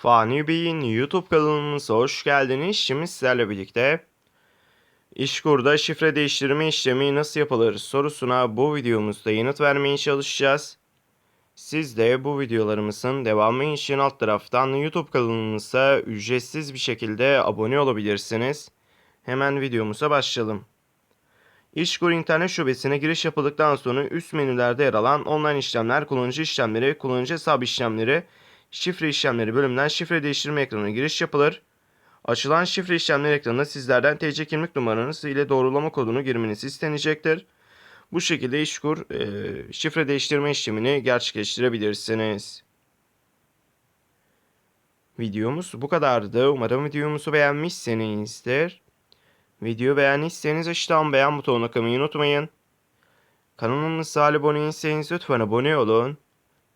Fani Bey'in YouTube kanalımıza hoş geldiniz. Şimdi sizlerle birlikte İşkur'da şifre değiştirme işlemi nasıl yapılır sorusuna bu videomuzda yanıt vermeye çalışacağız. Siz de bu videolarımızın devamı için alt taraftan YouTube kanalımıza ücretsiz bir şekilde abone olabilirsiniz. Hemen videomuza başlayalım. İşkur internet şubesine giriş yapıldıktan sonra üst menülerde yer alan online işlemler, kullanıcı işlemleri, kullanıcı hesabı işlemleri, şifre işlemleri bölümünden şifre değiştirme ekranına giriş yapılır. Açılan şifre işlemleri ekranına sizlerden TC kimlik numaranız ile doğrulama kodunu girmeniz istenecektir. Bu şekilde İşkur e, şifre değiştirme işlemini gerçekleştirebilirsiniz. Videomuz bu kadardı. Umarım videomuzu beğenmişsinizdir. Video beğendiyseniz aşağıdan beğen butonuna kılmayı unutmayın. Kanalımıza abone değilseniz lütfen abone olun.